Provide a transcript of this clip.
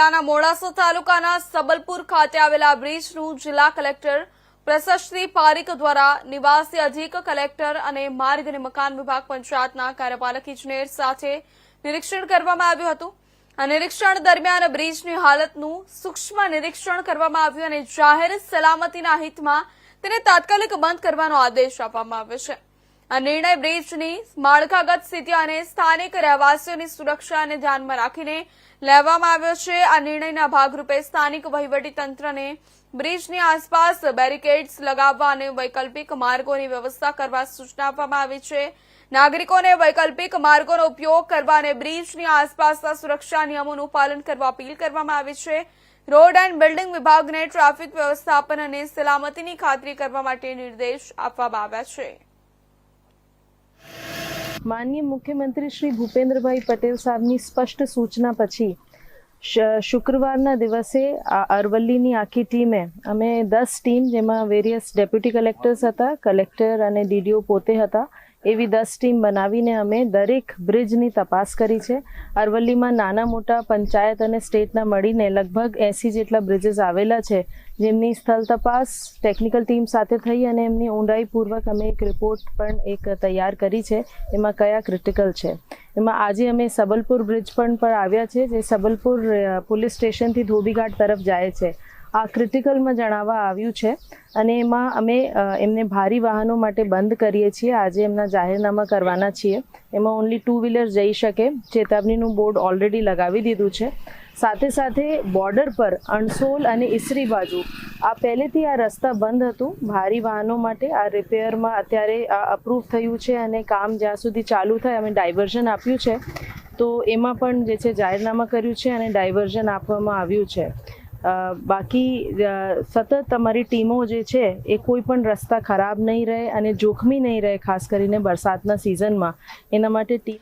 જિલ્લાના મોડાસા તાલુકાના સબલપુર ખાતે આવેલા બ્રિજનું જિલ્લા કલેક્ટર પ્રશસ્તી પારીક દ્વારા નિવાસી અધિક કલેક્ટર અને માર્ગ અને મકાન વિભાગ પંચાયતના કાર્યપાલક ઇજનેર સાથે નિરીક્ષણ કરવામાં આવ્યું હતું. આ નિરીક્ષણ દરમિયાન બ્રિજની હાલતનું સૂક્ષ્મ નિરીક્ષણ કરવામાં આવ્યું અને જાહેર સલામતીના હિતમાં તેને તાત્કાલિક બંધ કરવાનો આદેશ આપવામાં આવ્યો છે. આ નિર્ણય બ્રિજની માળખાગત સ્થિતિ અને સ્થાનિક રહેવાસીઓની સુરક્ષાને ધ્યાનમાં રાખીને લેવામાં આવ્યો છે. આ નિર્ણયના ભાગરૂપે સ્થાનિક વહીવટી તંત્રને બ્રિજની આસપાસ બેરિકેડ્સ લગાવવા અને વૈકલ્પિક માર્ગોની વ્યવસ્થા કરવા સૂચના આપવામાં આવી છે. નાગરિકોને વૈકલ્પિક માર્ગોનો ઉપયોગ કરવા અને બ્રિજની આસપાસના સુરક્ષા નિયમોનું પાલન કરવા અપીલ કરવામાં આવી છે. રોડ એન્ડ બિલ્ડિંગ વિભાગને ટ્રાફિક વ્યવસ્થાપન અને સલામતીની ખાતરી કરવા માટે નિર્દેશ આપવામાં આવ્યા છે. માનનીય મુખ્યમંત્રી શ્રી ભૂપેન્દ્રભાઈ પટેલ સાહેબની સ્પષ્ટ સૂચના પછી શુક્રવારના દિવસે અરવલ્લીની આખી ટીમે, અમે દસ ટીમ જેમાં વેરિયસ ડેપ્યુટી કલેક્ટર્સ હતા કલેક્ટર અને ડીડીઓ પોતે હતા એવી દસ ટીમ બનાવીને અમે દરેક બ્રિજની તપાસ કરી છે. અરવલ્લીમાં નાના મોટા પંચાયત અને સ્ટેટના મળીને લગભગ એંસી જેટલા બ્રિજીસ આવેલા છે, જેમની સ્થળ તપાસ, ટેકનિકલ ટીમ સાથે થઈ અને એમની ઊંડાઈપૂર્વક અમે એક રિપોર્ટ પણ એક તૈયાર કરી છે, એમાં કયા ક્રિટિકલ છે. એમાં આજે અમે સબલપુર બ્રિજ પણ પર આવ્યા છે, જે સબલપુર પોલીસ સ્ટેશનથી ધોબીઘાટ તરફ જાય છે. આ ક્રિટિકલમાં જણાવવા આવ્યું છે. અને એમાં અમે એમને ભારી વાહનો માટે બંધ કરીએ છીએ. આજે એમના જાહેરનામા કરવાના છીએ. એમાં ઓનલી ટુ વ્હીલર જઈ શકે. ચેતવણીનું બોર્ડ ઓલરેડી લગાવી દીધું છે. સાથે સાથે બોર્ડર પર અણસોલ અને ઈસરી બાજુ, આ પહેલેથી આ રસ્તા બંધ હતું. ભારી વાહનો માટે આ રિપેરમાં અત્યારે આ અપ્રૂવ થયું છે અને કામ જ્યાં સુધી ચાલુ થાય અમે ડાયવર્ઝન આપ્યું છે. તો એમાં પણ જે છે જાહેરનામા કર્યું છે અને ડાયવર્ઝન આપવામાં આવ્યું છે. બાકી સતત તમારી ટીમો જે છે, એ કોઈ પણ રસ્તા ખરાબ નહીં રહે અને જોખમી નહીં રહે, ખાસ કરીને વરસાદના સિઝનમાં એના માટે ટીમ